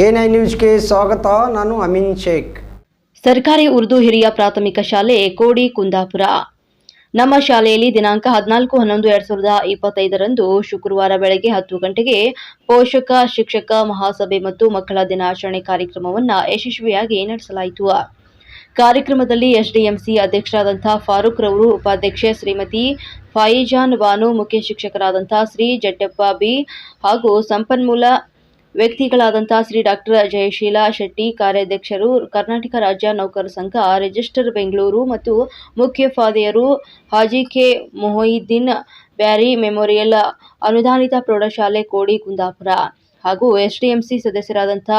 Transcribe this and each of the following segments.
I ನ್ಯೂಸ್ಗೆ ಸ್ವಾಗತ. ನಾನು ಅಮಿನ್ ಶೇಖ್. ಸರ್ಕಾರಿ ಉರ್ದು ಹಿರಿಯ ಪ್ರಾಥಮಿಕ ಶಾಲೆ ಕೋಡಿ ಕುಂದಾಪುರ. ನಮ್ಮ ಶಾಲೆಯಲ್ಲಿ ದಿನಾಂಕ ಹದಿನಾಲ್ಕು ಹನ್ನೊಂದು ಎರಡ್ ಸಾವಿರದ ಇಪ್ಪತ್ತೈದರಂದು ಶುಕ್ರವಾರ ಬೆಳಗ್ಗೆ ಹತ್ತು ಗಂಟೆಗೆ ಪೋಷಕ, ಶಿಕ್ಷಕ, ಮಹಾಸಭೆ ಮತ್ತು ಮಕ್ಕಳ ದಿನಾಚರಣೆ ಕಾರ್ಯಕ್ರಮವನ್ನು ಯಶಸ್ವಿಯಾಗಿ ನಡೆಸಲಾಯಿತು. ಕಾರ್ಯಕ್ರಮದಲ್ಲಿ ಎಸ್ಡಿಎಂಸಿ ಅಧ್ಯಕ್ಷರಾದಂಥ ಫಾರೂಕ್ ರವರು ಉಪಾಧ್ಯಕ್ಷೆ ಶ್ರೀಮತಿ ಫಾಯಿಜಾನ್ ಬಾನು ಮುಖ್ಯ ಶಿಕ್ಷಕರಾದಂಥ ಶ್ರೀ ಜಟ್ಟಪ್ಪ ಬಿ ಹಾಗೂ ಸಂಪನ್ಮೂಲ ವ್ಯಕ್ತಿಗಳಾದಂತಹ ಶ್ರೀ ಡಾಕ್ಟರ್ ಜಯಶೀಲ ಶೆಟ್ಟಿ, ಕಾರ್ಯಾಧ್ಯಕ್ಷರು, ಕರ್ನಾಟಕ ರಾಜ್ಯ ನೌಕರ ಸಂಘ ರಿಜಿಸ್ಟರ್ ಬೆಂಗಳೂರು ಮತ್ತು ಮುಖ್ಯ ಫಾದೆಯರು ಹಾಜಿ ಕೆ ಮೊಹಿದ್ದೀನ್ ಬ್ಯಾರಿ ಮೆಮೋರಿಯಲ್ ಅನುದಾನಿತ ಪ್ರೌಢಶಾಲೆ ಕೋಡಿ ಕುಂದಾಪುರ ಹಾಗೂ ಎಸ್ ಡಿ ಎಂ ಸಿ ಸದಸ್ಯರಾದಂಥ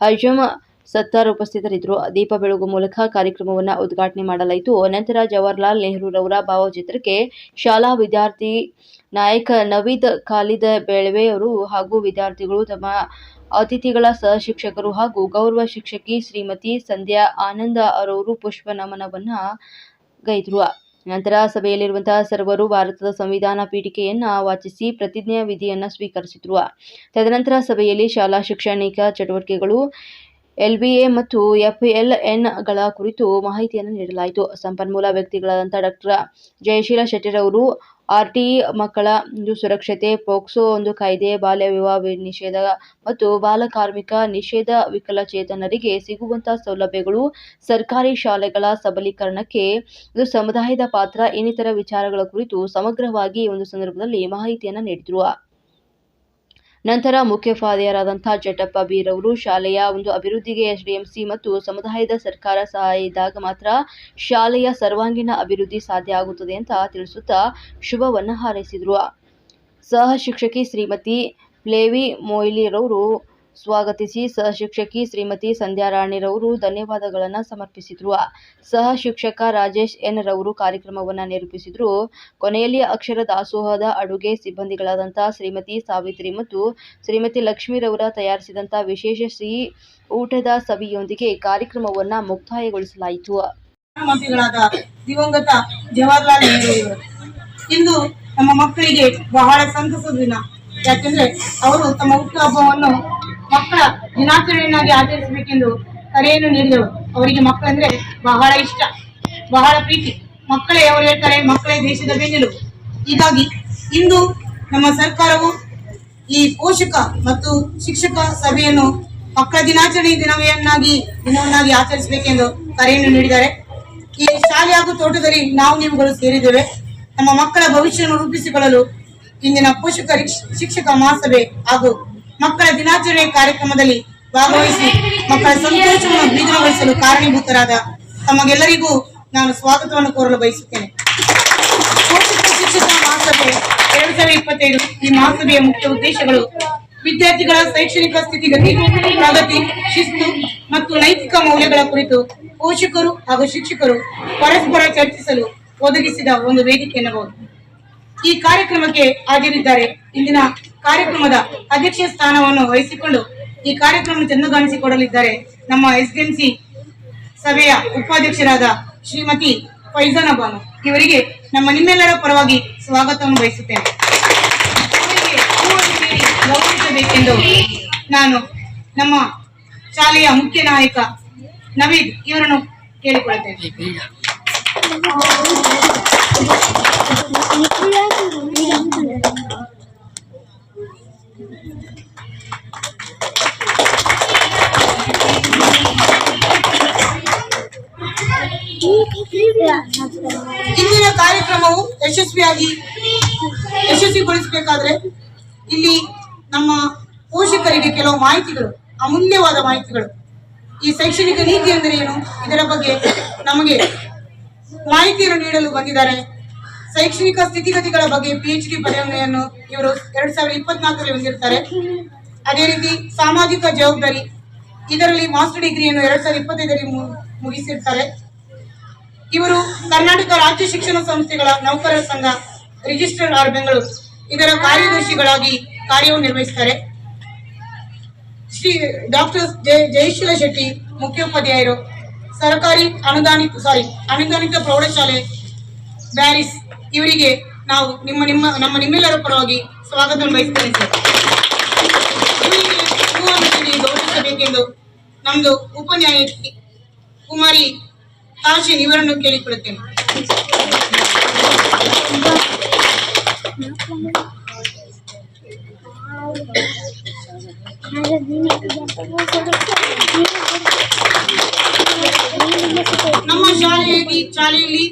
ಹಜಮ್ ಸತ್ತಾರ್ ಉಪಸ್ಥಿತರಿದ್ದರು ದೀಪ ಬೆಳಗುವ ಮೂಲಕ ಕಾರ್ಯಕ್ರಮವನ್ನು ಉದ್ಘಾಟನೆ ಮಾಡಲಾಯಿತು. ನಂತರ ಜವಾಹರ್ಲಾಲ್ ನೆಹರೂರವರ ಭಾವಚಿತ್ರಕ್ಕೆ ಶಾಲಾ ವಿದ್ಯಾರ್ಥಿ ನಾಯಕ ನವೀದ್ ಖಾಲಿದ್ ಬೆಳವೆ ಅವರು ಹಾಗೂ ವಿದ್ಯಾರ್ಥಿಗಳು ತಮ್ಮ ಅತಿಥಿಗಳ ಸಹ ಶಿಕ್ಷಕರು ಹಾಗೂ ಗೌರವ ಶಿಕ್ಷಕಿ ಶ್ರೀಮತಿ ಸಂಧ್ಯಾ ಆನಂದ ಅವರವರು ಪುಷ್ಪ ನಮನವನ್ನ ಗೈದ್ರು. ನಂತರ ಸಭೆಯಲ್ಲಿರುವಂತಹ ಸರ್ವರು ಭಾರತದ ಸಂವಿಧಾನ ಪೀಠಿಕೆಯನ್ನ ವಾಚಿಸಿ ಪ್ರತಿಜ್ಞಾ ವಿಧಿಯನ್ನ ಸ್ವೀಕರಿಸಿದ್ರು. ತದನಂತರ ಸಭೆಯಲ್ಲಿ ಶಾಲಾ ಶೈಕ್ಷಣಿಕ ಚಟುವಟಿಕೆಗಳು ಎಲ್ಬಿಎ ಮತ್ತು ಎಫ್ಎಲ್ಎನ್ಗಳ ಕುರಿತು ಮಾಹಿತಿಯನ್ನು ನೀಡಲಾಯಿತು. ಸಂಪನ್ಮೂಲ ವ್ಯಕ್ತಿಗಳಾದಂಥ ಡಾಕ್ಟರ್ ಜಯಶೀಲ ಶೆಟ್ಟಿರವರು ಆರ್ಟಿ ಮಕ್ಕಳ ಒಂದು ಸುರಕ್ಷತೆ, ಪೋಕ್ಸೋ ಒಂದು ಕಾಯ್ದೆ, ಬಾಲ್ಯ ವಿವಾಹ ನಿಷೇಧ ಮತ್ತು ಬಾಲಕಾರ್ಮಿಕ ನಿಷೇಧ ವಿಕಲಚೇತನರಿಗೆ ಸಿಗುವಂತಹ ಸೌಲಭ್ಯಗಳು ಸರ್ಕಾರಿ ಶಾಲೆಗಳ ಸಬಲೀಕರಣಕ್ಕೆ ಸಮುದಾಯದ ಪಾತ್ರ. ಇನ್ನಿತರ ವಿಚಾರಗಳ ಕುರಿತು ಸಮಗ್ರವಾಗಿ ಒಂದು ಸಂದರ್ಭದಲ್ಲಿ ಮಾಹಿತಿಯನ್ನು ನೀಡಿದರು. ನಂತರ ಮುಖ್ಯೋಪಾಧ್ಯಾಯರಾದಂಥ ಜಟಪ್ಪ ಬೀರವರು ಶಾಲೆಯ ಒಂದು ಅಭಿವೃದ್ಧಿಗೆ ಎಸ್ಡಿಎಂಸಿ ಮತ್ತು ಸಮುದಾಯದ ಸರ್ಕಾರ ಸಹಾಯ ಇದ್ದಾಗ ಮಾತ್ರ ಶಾಲೆಯ ಸರ್ವಾಂಗೀಣ ಅಭಿವೃದ್ಧಿ ಸಾಧ್ಯ ಆಗುತ್ತದೆ ಅಂತ ತಿಳಿಸುತ್ತಾ ಶುಭವನ್ನು ಹಾರೈಸಿದರು. ಸಹ ಶಿಕ್ಷಕಿ ಶ್ರೀಮತಿ ಪ್ಲೇವಿ ಮೊಯ್ಲಿರವರು ಸ್ವಾಗತಿಸಿ ಸಹ ಶಿಕ್ಷಕಿ ಶ್ರೀಮತಿ ಸಂಧ್ಯಾ ರಾಣಿರವರು ಧನ್ಯವಾದಗಳನ್ನು ಸಮರ್ಪಿಸಿದರು. ಸಹ ಶಿಕ್ಷಕ ರಾಜೇಶ್ ಎನ್ ರವರು ಕಾರ್ಯಕ್ರಮವನ್ನು ನಿರೂಪಿಸಿದರು. ಕೊನೆಯಲ್ಲಿ ಅಕ್ಷರ ದಾಸೋಹದ ಅಡುಗೆ ಸಿಬ್ಬಂದಿಗಳಾದಂಥ ಶ್ರೀಮತಿ ಸಾವಿತ್ರಿ ಮತ್ತು ಶ್ರೀಮತಿ ಲಕ್ಷ್ಮೀರವರ ತಯಾರಿಸಿದಂಥ ವಿಶೇಷ ಸಿಹಿ ಊಟದ ಸವಿಯೊಂದಿಗೆ ಕಾರ್ಯಕ್ರಮವನ್ನು ಮುಕ್ತಾಯಗೊಳಿಸಲಾಯಿತು. ದಿವಂಗತ ಜವಾಹರ್ಲಾಲ್ ಇಂದು ನಮ್ಮ ಮಕ್ಕಳಿಗೆ ಬಹಳ ಸಂತಸದ ದಿನ. ಯಾಕೆಂದ್ರೆ ಅವರು ತಮ್ಮ ಹುಟ್ಟುಹಬ್ಬವನ್ನು ಮಕ್ಕಳ ದಿನಾಚರಣೆಯನ್ನಾಗಿ ಆಚರಿಸಬೇಕೆಂದು ಕರೆಯನ್ನು ನೀಡಿದರು ಅವರಿಗೆ ಮಕ್ಕಳಂದ್ರೆ ಬಹಳ ಇಷ್ಟ, ಬಹಳ ಪ್ರೀತಿ. ಮಕ್ಕಳೇ ಅವರು ಹೇಳ್ತಾರೆ, ಮಕ್ಕಳೇ ದೇಶದ ಬೆನ್ನೆಲುಬು. ಹೀಗಾಗಿ ಇಂದು ನಮ್ಮ ಸರ್ಕಾರವು ಈ ಪೋಷಕ ಮತ್ತು ಶಿಕ್ಷಕ ಸಭೆಯನ್ನು ಮಕ್ಕಳ ದಿನಾಚರಣೆ ದಿನವನ್ನಾಗಿ ದಿನವನ್ನಾಗಿ ಆಚರಿಸಬೇಕೆಂದು ಕರೆಯನ್ನು ನೀಡಿದ್ದಾರೆ. ಈ ಶಾಲೆ ಹಾಗೂ ತೋಟದಲ್ಲಿ ನಾವು ನೀವುಗಳು ಸೇರಿದ್ದೇವೆ. ನಮ್ಮ ಮಕ್ಕಳ ಭವಿಷ್ಯವನ್ನು ರೂಪಿಸಿಕೊಳ್ಳಲು ಇಂದಿನ ಪೋಷಕ, ಶಿಕ್ಷಕ ಮಹಾಸಭೆ ಹಾಗೂ ಮಕ್ಕಳ ದಿನಾಚರಣೆ ಕಾರ್ಯಕ್ರಮದಲ್ಲಿ ಭಾಗವಹಿಸಿ ಮಕ್ಕಳ ಸಂತೋಷವನ್ನು ದ್ವಿಗುಣಗೊಳಿಸಲು ಕಾರಣೀಭೂತರಾದ ತಮಗೆಲ್ಲರಿಗೂ ನಾನು ಸ್ವಾಗತವನ್ನು ಕೋರಲು ಬಯಸುತ್ತೇನೆ. ಶಿಕ್ಷಕ ಮಹಾಸಭೆ ಎರಡ್ ಸಾವಿರದ ಇಪ್ಪತ್ತೈದು ಈ ಮಹಾಸಭೆಯ ಮುಖ್ಯ ಉದ್ದೇಶಗಳು ವಿದ್ಯಾರ್ಥಿಗಳ ಶೈಕ್ಷಣಿಕ ಸ್ಥಿತಿಗತಿ, ಪ್ರಗತಿ, ಶಿಸ್ತು ಮತ್ತು ನೈತಿಕ ಮೌಲ್ಯಗಳ ಕುರಿತು ಪೋಷಕರು ಹಾಗೂ ಶಿಕ್ಷಕರು ಪರಸ್ಪರ ಚರ್ಚಿಸಲು ಒದಗಿಸಿದ ಒಂದು ವೇದಿಕೆ ಎನ್ನಬಹುದು. ಈ ಕಾರ್ಯಕ್ರಮಕ್ಕೆ ಹಾಜರಿದ್ದಾರೆ ಇಂದಿನ ಕಾರ್ಯಕ್ರಮದ ಅಧ್ಯಕ್ಷ ಸ್ಥಾನವನ್ನು ವಹಿಸಿಕೊಂಡು ಈ ಕಾರ್ಯಕ್ರಮ ಚೆಂದಗಾಣಿಸಿಕೊಡಲಿದ್ದಾರೆ ನಮ್ಮ ಎಸ್ಡಿಎಂಸಿ ಸಭೆಯ ಉಪಾಧ್ಯಕ್ಷರಾದ ಶ್ರೀಮತಿ ಫೈಜಾನ ಬಾನು ಇವರಿಗೆ ನಮ್ಮ ನಿಮ್ಮೆಲ್ಲರ ಪರವಾಗಿ ಸ್ವಾಗತವನ್ನು ಬಯಸುತ್ತೇನೆ. ಗೌರವಿಸಬೇಕೆಂದು ನಾನು ನಮ್ಮ ಶಾಲೆಯ ಮುಖ್ಯ ನಾಯಕ ನವೀದ್ ಇವರನ್ನು ಕೇಳಿಕೊಳ್ಳುತ್ತೇನೆ. ಇಂದಿನ ಕಾರ್ಯಕ್ರಮವು ಯಶಸ್ವಿಯಾಗಿ ಯಶಸ್ವಿಗೊಳಿಸಬೇಕಾದ್ರೆ ಇಲ್ಲಿ ನಮ್ಮ ಪೋಷಕರಿಗೆ ಕೆಲವು ಮಾಹಿತಿಗಳು, ಅಮೂಲ್ಯವಾದ ಮಾಹಿತಿಗಳು. ಈ ಶೈಕ್ಷಣಿಕ ನೀತಿ ಅಂದರೆ ಏನು? ಇದರ ಬಗ್ಗೆ ನಮಗೆ ಮಾಹಿತಿಯನ್ನು ನೀಡಲು ಬಂದಿದ್ದಾರೆ. ಶೈಕ್ಷಣಿಕ ಸ್ಥಿತಿಗತಿಗಳ ಬಗ್ಗೆ ಪಿ ಎಚ್ ಡಿ ಪದವಿಯನ್ನು ಇವರು ಎರಡ್ ಸಾವಿರದ ಇಪ್ಪತ್ನಾಲ್ಕರಲ್ಲಿ ಹೊಂದಿರ್ತಾರೆ. ಅದೇ ರೀತಿ ಸಾಮಾಜಿಕ ಜವಾಬ್ದಾರಿ, ಇದರಲ್ಲಿ ಮಾಸ್ಟರ್ ಡಿಗ್ರಿಯನ್ನು ಎರಡ್ ಸಾವಿರದ ಇಪ್ಪತ್ತೈದರಲ್ಲಿ ಮುಗಿಸಿರ್ತಾರೆ. ಇವರು ಕರ್ನಾಟಕ ರಾಜ್ಯ ಶಿಕ್ಷಣ ಸಂಸ್ಥೆಗಳ ನೌಕರರ ಸಂಘ ರಿಜಿಸ್ಟರ್ ಆರ್ ಬೆಂಗಳೂರು. ಇದರ ಕಾರ್ಯದರ್ಶಿಗಳಾಗಿ ಕಾರ್ಯವನ್ನು ನಿರ್ವಹಿಸುತ್ತಾರೆ ಶ್ರೀ ಡಾಕ್ಟರ್ ಜಯ ಜಯಶೀಲ ಶೆಟ್ಟಿ, ಮುಖ್ಯೋಪಾಧ್ಯಾಯರು. ಸರ್ಕಾರಿ ಅನುದಾನಿತ ಸಾರಿ ಅನುದಾನಿತ ಪ್ರೌಢಶಾಲೆ, ಬ್ಯಾರಿಸ್. ಇವರಿಗೆ ನಾವು ನಿಮ್ಮ ನಿಮ್ಮ, ನಮ್ಮ ನಿಮ್ಮೆಲ್ಲರ ಪರವಾಗಿ ಸ್ವಾಗತವನ್ನು ಬಯಸ್ತೇನೆ ಸರ್. ಗೌರವಿಸಬೇಕೆಂದು ನಮ್ದು ಉಪನ್ಯಾಯಕಿ ಕುಮಾರಿ ತಾಶಿನ್ ಇವರನ್ನು ಕೇಳಿಕೊಳ್ಳುತ್ತೇನೆ. ನಮ್ಮ ಶಾಲೆಯಲ್ಲಿ ಶಾಲೆಯಲ್ಲಿ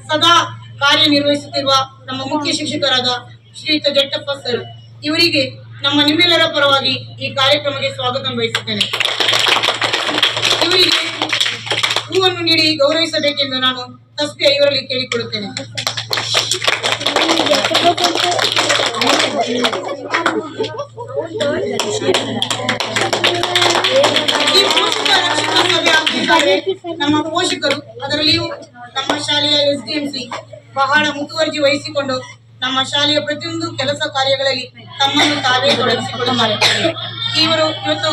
ಸದಾ ಕಾರ್ಯನಿರ್ವಹಿಸುತ್ತಿರುವ ನಮ್ಮ ಮುಖ್ಯ ಶಿಕ್ಷಕರಾದ ಶ್ರೀಯುತ ಜಟ್ಟಪ್ಪ ಸರ್, ಇವರಿಗೆ ನಮ್ಮ ನಿಮ್ಮೆಲ್ಲರ ಪರವಾಗಿ ಈ ಕಾರ್ಯಕ್ರಮಕ್ಕೆ ಸ್ವಾಗತ ಬಯಸುತ್ತೇನೆ ಹೂವನ್ನು ನೀಡಿ ಗೌರವಿಸಬೇಕೆಂದು ನಾನು ತಸ್ತಿ ಇವರಲ್ಲಿ ಕೇಳಿಕೊಳ್ಳುತ್ತೇನೆ. ನಮ್ಮ ಪೋಷಕರು, ಅದರಲ್ಲಿಯೂ ನಮ್ಮ ಶಾಲೆಯ ಎಸ್ ಡಿ ಎಂ ಸಿ ಬಹಳ ಮುತುವರ್ಜಿ ವಹಿಸಿಕೊಂಡು ನಮ್ಮ ಶಾಲೆಯ ಪ್ರತಿಯೊಂದು ಕೆಲಸ ಕಾರ್ಯಗಳಲ್ಲಿ ತಮ್ಮನ್ನು ತಾವೇ ತೊಡಗಿಸಿಕೊಳ್ಳುತ್ತಾರೆ. ಇವರು ಇವತ್ತು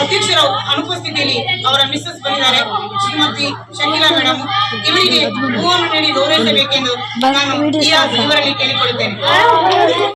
ಅಧ್ಯಕ್ಷರ ಅನುಪಸ್ಥಿತಿಯಲ್ಲಿ ಅವರ ಮಿಸ್ಸಸ್ ಬಂದಿದ್ದಾರೆ. ಶ್ರೀಮತಿ ಶಕೀಲಾ ಮೇಡಮ್ ಇವರಿಗೆ ಹೂವನ್ನು ನೀಡಿ ಗೌರವಿಸಬೇಕೆಂದು ನಾನು ಇವರಲ್ಲಿ ಕೇಳಿಕೊಳ್ಳುತ್ತೇನೆ.